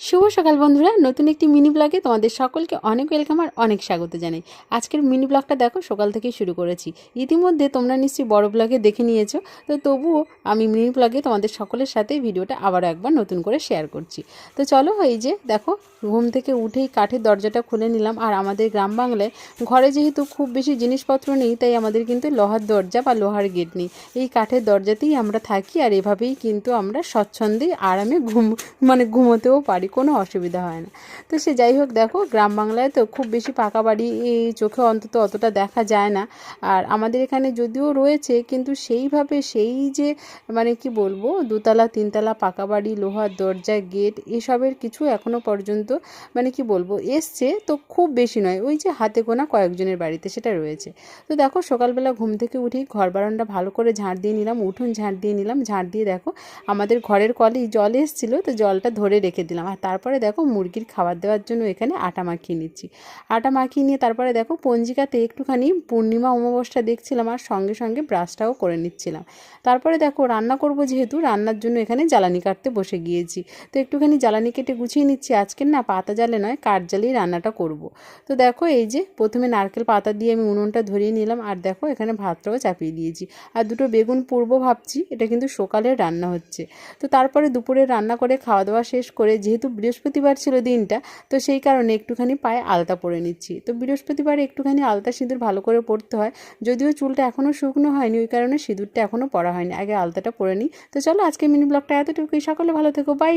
শুভ সকাল বন্ধুরা, নতুন একটি মিনি ব্লগে তোমাদের সকলকে অনেক ওয়েলকাম আর অনেক স্বাগত জানাই। আজকের মিনি ব্লগটা দেখো, সকাল থেকেই শুরু করেছি। ইতিমধ্যে তোমরা নিশ্চয়ই বড় ব্লগে দেখে নিয়েছো, তো তবুও আমি মিনি ব্লগে তোমাদের সকলের সাথে ভিডিওটা আবারও একবার নতুন করে শেয়ার করছি। তো চলো এই যে, দেখো, ঘুম থেকে উঠেই কাঠের দরজাটা খুলে নিলাম, আর আমাদের গ্রাম বাংলায় ঘরে যেহেতু খুব বেশি জিনিসপত্র নেই, তাই আমাদের কিন্তু লোহার দরজা বা লোহার গেট নেই। এই কাঠের দরজাতেই আমরা থাকি, আর এভাবেই কিন্তু আমরা স্বচ্ছন্দে আরামে ঘুম মানে ঘুমোতেও পারি। কোনো অসুবিধা হয় না। তো সে যাই হোক, দেখো, গ্রাম বাংলায় তো খুব বেশি পাকা বাড়ি এই চোখে অন্তত অতটা দেখা যায় না। আর আমাদের এখানে যদিও রয়েছে, কিন্তু সেইভাবে সেই যে মানে কি বলব, দুতলা, তিনতলা পাকা বাড়ি, লোহার দরজা, গেট, এসবের কিছু এখনও পর্যন্ত মানে কি বলব, এসছে, তো খুব বেশি নয়। ওই যে হাতে গোনা কয়েকজনের বাড়িতে সেটা রয়েছে। তো দেখো, সকালবেলা ঘুম থেকে উঠেই ঘর বারান্দা ভালো করে ঝাঁট দিয়ে নিলাম, উঠোন ঝাঁট দিয়ে নিলাম ঝাঁট দিয়ে দেখো, আমাদের ঘরের কলেই জল এসেছিল, তো জলটা ধরে রেখে দিলাম। আর তারপরে দেখো মুরগির খাবার দেওয়ার জন্য এখানে আটা মাখিয়ে নিচ্ছি। আটা মাখিয়ে নিয়ে তারপরে দেখো পঞ্জিকাতে একটুখানি পূর্ণিমা অমাবস্যা দেখছিলাম আর সঙ্গে সঙ্গে ব্রাশটাও করে নিচ্ছিলাম। তারপরে দেখো রান্না করব যেহেতু, রান্নার জন্য এখানে জ্বালানি কাটতে বসে গিয়েছি। তো একটুখানি জ্বালানি কেটে গুছিয়ে নিচ্ছি। আজকের না পাতা জালে নয়, কাঠ জ্বালিয়ে রান্নাটা করব। তো দেখো এই যে প্রথমে নারকেল পাতা দিয়ে আমি উনুনটা ধরিয়ে নিলাম আর দেখো এখানে ভাতটাও চাপিয়ে দিয়েছি। আর দুটো বেগুন পূর্ব ভাবছি, এটা কিন্তু সকালের রান্না হচ্ছে। তো তারপরে দুপুরে রান্না করে খাওয়া দাওয়া শেষ করে যেহেতু বৃহস্পতিবার ছিল দিনটা, তো সেই কারণে একটুখানি পায়ে আলতা পরে নিচ্ছি। তো বৃহস্পতিবার একটুখানি আলতা সিঁদুর ভালো করে পরতে হয়, যদিও চুলটা এখনও শুকনো হয়নি, ওই কারণে সিঁদুরটা এখনও পরা হয়নি। আগে আলতাটা পরে নিই। তো চলো আজকে মিনি ব্লগটা এতটুকুই। সকলে ভালো থেকো। বাই